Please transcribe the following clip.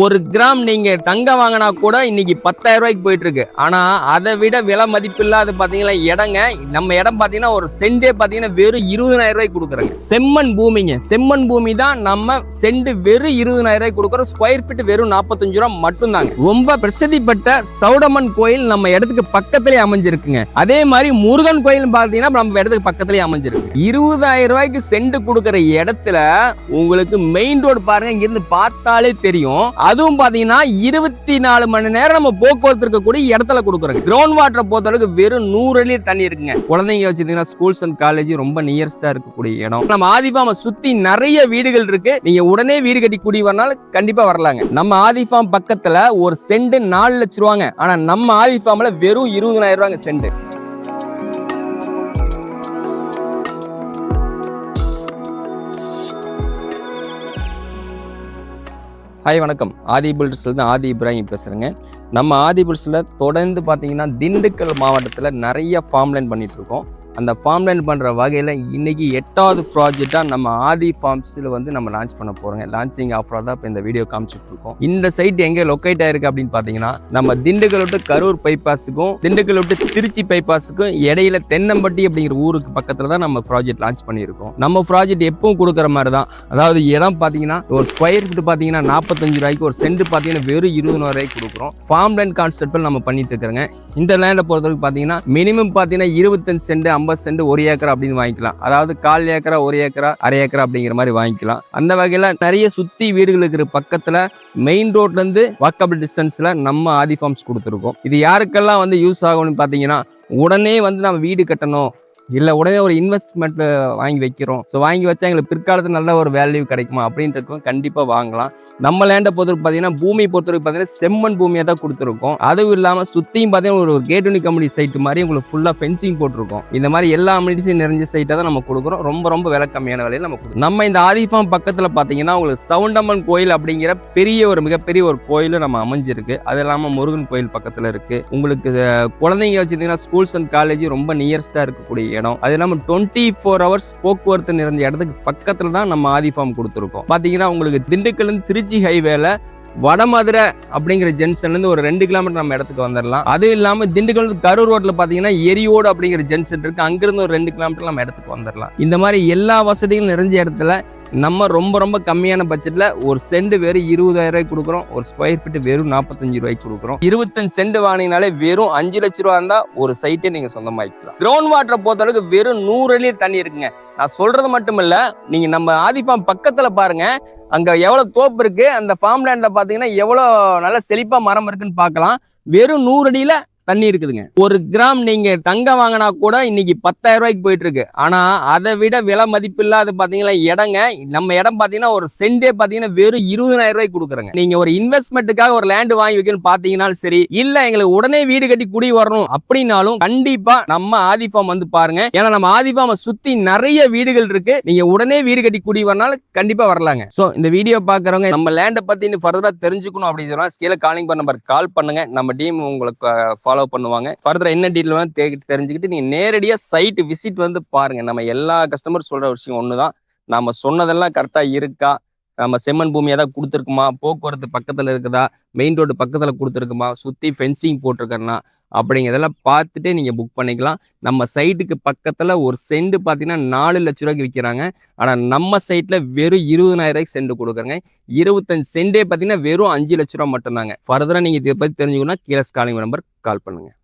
ஒரு கிராம் நீங்க தங்கம் வாங்கினா கூட இன்னைக்கு பத்தாயிரம் ரூபாய்க்கு போயிட்டு இருக்கு ஆனா அதை விட விலை மதிப்பு இல்லாத பாத்தீங்கன்னா இடங்க நம்ம இடம் பாத்தீங்கன்னா ஒரு செண்டே பாத்தீங்கன்னா வெறும் இருபதாயிரம் ரூபாய்க்கு கொடுக்குறாங்க. செம்மண் பூமிங்க. செம்மண் பூமி தான் நம்ம செண்டு வெறும் இருபதாயிரம் ரூபாய்க்கு கொடுக்குறோம். ஸ்கொயர் ஃபீட் வெறும் நாற்பத்தஞ்சு ரூபா மட்டும்தாங்க. ரொம்ப பிரசித்தி பெற்ற சௌடமன் கோயில் நம்ம இடத்துக்கு பக்கத்துலயே அமைஞ்சிருக்குங்க. அதே மாதிரி முருகன் கோயில் பாத்தீங்கன்னா நம்ம இடத்துக்கு பக்கத்துலயே அமைஞ்சிருக்கு. இருபதாயிரம் ரூபாய்க்கு செண்டு கொடுக்குற இடத்துல உங்களுக்கு மெயின் ரோடு பாருங்க இங்கிருந்து பார்த்தாலே தெரியும். அதுவும் பார்த்தீங்கன்னா இருபத்தி நாலு மணி நேரம் நம்ம போக்குவரத்து இருக்கக்கூடிய இடத்துல கொடுக்குறோம். கிரவுண்ட் வாட்டரை பொறுத்தளவுக்கு வெறும் நூறு அடி தண்ணி இருக்குங்க. குழந்தைங்க வச்சிருந்தீங்கன்னா ஸ்கூல்ஸ் அண்ட் காலேஜ் ரொம்ப நியரஸ்டா இருக்கக்கூடிய இடம். நம்ம ஆதிபாம சுத்தி நிறைய வீடுகள் இருக்கு. நீங்க உடனே வீடு கட்டி குடி வரனாலும் கண்டிப்பா வரலாங்க. நம்ம ஆதிஃபார்ம் பக்கத்துல ஒரு செண்டு நாலு லட்ச ரூபாங்க. ஆனா நம்ம ஆதிஃபார்ம்ல வெறும் இருபதனாயிரம் ரூபாங்க செண்டு ஹாய் வணக்கம். ஆதி பில்டர்ஸ்லேருந்து ஆதி இப்ராஹிம் பேசுகிறேங்க நம்ம ஆதி தொடர்ந்து பார்த்தீங்கன்னா திண்டுக்கல் மாவட்டத்தில் நிறைய ஃபார்ம்லைன் பண்ணிகிட்ருக்கோம் அந்த ஃபார்ம்லைன் பண்ணுற வகையில் இன்றைக்கி எட்டாவது ப்ராஜெக்டாக நம்ம ஆதி ஃபார்ம்ஸில் வந்து நம்ம லான்ச் பண்ண போகிறோங்க லான்ச்சிங் ஆஃபராக தான் இப்போ இந்த வீடியோ காமிச்சிட்ருக்கோம் இந்த சைட் எங்கே லொக்கேட் ஆயிருக்கு அப்படின்னு பார்த்தீங்கன்னா நம்ம திண்டுக்கல் விட்டு கரூர் பைபாஸுக்கும் திண்டுக்கல் விட்டு திருச்சி பைபாஸுக்கும் இடையில தென்னம்பட்டி அப்படிங்கிற ஊருக்கு பக்கத்தில் தான் நம்ம ப்ராஜெக்ட் லான்ச் பண்ணியிருக்கோம். நம்ம ப்ராஜெக்ட் எப்பவும் கொடுக்குற மாதிரி தான் அதாவது இடம் பார்த்தீங்கன்னா ஒரு ஸ்கொயர் ஃபீட் பார்த்தீங்கன்னா நாற்பத்தஞ்சு ரூபாய்க்கு ஒரு சென்ட் பார்த்தீங்கன்னா வெறும் இருபது ரூபாய்க்கு கொடுக்குறோம். ஃபார்ம் லேண்ட் கான்செப்டில் நம்ம பண்ணிட்டு இருக்கிறோங்க இந்த லேண்டை பொறுத்தவரைக்கும் பார்த்தீங்கன்னா மினிமம் பார்த்தீங்கன்னா இருபத்தஞ்சு சென்ட் ஐம்பது சென்ட் ஒரு ஏக்கர் அப்படின்னு வாங்கிக்கலாம். அதாவது கால் ஏக்கரா ஒரு ஏக்கரா அரை ஏக்கரா அப்படிங்கிற மாதிரி வாங்கிக்கலாம். அந்த வகையில் நிறைய சுற்றி வீடுகள் இருக்கிற பக்கத்தில் மெயின் ரோட்லேருந்து வாக்கபிள் டிஸ்டன்ஸில் நம்ம ஆதி ஃபார்ம்ஸ் கொடுத்துருக்கோம். இது யாருக்கெல்லாம் வந்து யூஸ் ஆகும்னு பார்த்தீங்கன்னா உடனே வந்து நம்ம வீடு கட்டணும். இல்லை உடனே ஒரு இன்வெஸ்ட்மெண்ட் வாங்கி வைக்கிறோம். ஸோ வாங்கி வச்சா எங்களுக்கு பிற்காலத்தில் நல்ல ஒரு வேல்யூ கிடைக்குமா அப்படின்றதுக்கும் கண்டிப்பாக வாங்கலாம். நம்ம லேண்டை பொறுத்தவரைக்கும் பார்த்தீங்கன்னா பூமி பொறுத்தவரைக்கும் பார்த்தீங்கன்னா செம்மண் பூமியை தான் கொடுத்துருக்கோம். அதுவும் இல்லாமல் சுற்றியும் பார்த்தீங்கன்னா ஒரு கேட்டுனி கம்பெனி சைட் மாதிரி உங்களுக்கு ஃபுல்லாக ஃபென்சிங் போட்டிருக்கோம். இந்த மாதிரி எல்லா அமினிட்டிஸும் நிறைஞ்ச சைட்டை தான் நம்ம கொடுக்குறோம். ரொம்ப ரொம்ப விலை கம்மியான விலையில் நம்ம கொடுக்குறோம். நம்ம இந்த ஆதிஃபாம் பக்கத்தில் பார்த்தீங்கன்னா உங்களுக்கு சவுண்டம்மன் கோயில் அப்படிங்கிற பெரிய ஒரு மிகப்பெரிய ஒரு கோயிலும் நம்ம அமைஞ்சிருக்கு. அது இல்லாமல் முருகன் கோயில் பக்கத்தில் இருக்குது உங்களுக்கு குழந்தைங்க வச்சுருந்தீங்கன்னா ஸ்கூல்ஸ் அண்ட் காலேஜ் ரொம்ப நியரஸ்ட்டாக இருக்கக்கூடிய இடம். அது இல்லாமல் டுவெண்ட்டி ஃபோர் ஹவர்ஸ் போக்குவரத்து நிறைஞ்ச இடத்துக்கு பக்கத்தில் தான் நம்ம ஆதி ஃபார்ம் கொடுத்துருக்கோம். பார்த்தீங்கன்னா உங்களுக்கு திண்டுக்கல்லேருந்து திருச்சி ஹைவேல வடமதுரை அப்படிங்கிற ஜென்ஷன்லேருந்து ஒரு ரெண்டு கிலோமீட்டர் நம்ம இடத்துக்கு வந்துடலாம் அது இல்லாமல் திண்டுக்கல் கரூர் ரோட்டில் பார்த்தீங்கன்னா எரியோடு அப்படிங்கிற ஜென்ஷன் இருக்குது அங்கேருந்து ஒரு ரெண்டு கிலோமீட்டர் நம்ம இடத்துக்கு வந்துடலாம் இந்த மாதிரி எல்லா வசதிகளும் நிறைஞ்ச இடத்துல நம்ம ரொம்ப ரொம்ப கம்மியான பட்ஜெட்டில் ஒரு சென்ட் வெறும் இருபதாயிரம் ரூபாய்க்கு கொடுக்குறோம். ஒரு ஸ்கொயர் ஃபீட் வெறும் நாற்பத்தஞ்சு ரூபாய்க்கு கொடுக்குறோம். இருபத்தஞ்சு சென்ட் வாங்கினாலே வெறும் அஞ்சு லட்ச ரூபா இருந்தால் ஒரு சைட்டே நீங்கள் சொந்தமாக்கிக்கலாம். கிரவுண்ட் வாட்டரை பொறுத்தளவுக்கு வெறும் நூறு அடி தண்ணி இருக்குங்க. நான் சொல்றது மட்டும் இல்ல நீங்க நம்ம ஆதிஃபார்ம் பக்கத்துல பாருங்க. அங்க எவ்வளவு தோப்பு இருக்கு? அந்த ஃபார்ம் லேண்ட்ல பாத்தீங்கன்னா எவ்வளவு நல்ல செழிப்பா மரம் இருக்குன்னு பார்க்கலாம் வெறும் நூறு அடியில தண்ணி இருக்குதுங்க. ஒரு கிராம் நீங்க தங்கம் வாங்கினா கூட இன்னைக்கு பத்தாயிரம் ரூபாய்க்கு போயிட்டு இருக்கு ஆனா அதை விட விலை மதிப்பு இல்லாத பாத்தீங்கன்னா இடங்க நம்ம இடம் பாத்தீங்கன்னா ஒரு சென்டே பாத்தீங்கன்னா வெறும் இருபதாயிரம் ரூபாய்க்கு கொடுக்குறாங்க. நீங்க ஒரு இன்வெஸ்ட்மெண்ட்டுக்காக ஒரு லேண்ட் வாங்கி வைக்கணும்னு பாத்தீங்கன்னாலும் சரி இல்ல எங்களுக்கு உடனே வீடு கட்டி குடி வரணும் அப்படின்னாலும் கண்டிப்பா நம்ம ஆதிஃபார்ம் வந்து பாருங்க. ஏன்னா நம்ம ஆதிஃபார்மை சுத்தி நிறைய வீடுகள் இருக்கு. நீங்க உடனே வீடு கட்டி குடி வரனாலும் கண்டிப்பா வரலாங்க. சோ இந்த வீடியோ பாக்குறவங்க நம்ம லேண்டை பத்தி இன்னும் ஃபர்தரா தெரிஞ்சுக்கணும் அப்படின்னு சொன்னா கீழே காலிங் பண்ண நம்பர் கால் பண்ணுங்க. நம்ம டீம் உங்களுக்கு ஃபாலோ பண்ணுவாங்க. ஃபர்தர் என்ன டீட்டெயில் வேணும் தெரிஞ்சுக்கிட்டு நீங்கள் நேரடியாக சைட் விசிட் வந்து பாருங்கள் நம்ம எல்லா கஸ்டமர் சொல்கிற விஷயம் ஒன்று தான் நம்ம சொன்னதெல்லாம் கரெக்டாக இருக்கா? நம்ம செம்மண் பூமி ஏதாவது கொடுத்துருக்குமா? போக்குவரத்து பக்கத்தில் இருக்குதா? மெயின் ரோடு பக்கத்தில் கொடுத்துருக்குமா? சுற்றி ஃபென்சிங் போட்டிருக்கறனா அப்படிங்கிறதெல்லாம் பார்த்துட்டே நீங்கள் புக் பண்ணிக்கலாம். நம்ம சைட்டுக்கு பக்கத்தில் ஒரு செண்டு பார்த்தீங்கன்னா நாலு லட்ச ரூபாய்க்கு விற்கிறாங்க. ஆனால் நம்ம சைட்டில் வெறும் இருபதனாயிரம் ரூபாய்க்கு செண்டு கொடுக்குறங்க. இருபத்தஞ்சு செண்டே பார்த்தீங்கன்னா வெறும் அஞ்சு லட்ச ரூபா மட்டும்தாங்க. ஃபர்தராக நீங்கள் இதை பற்றி தெரிஞ்சுக்கணும்னா கீழே ஸ்காலிங் நம்பர் கால் பண்ணுங்கள்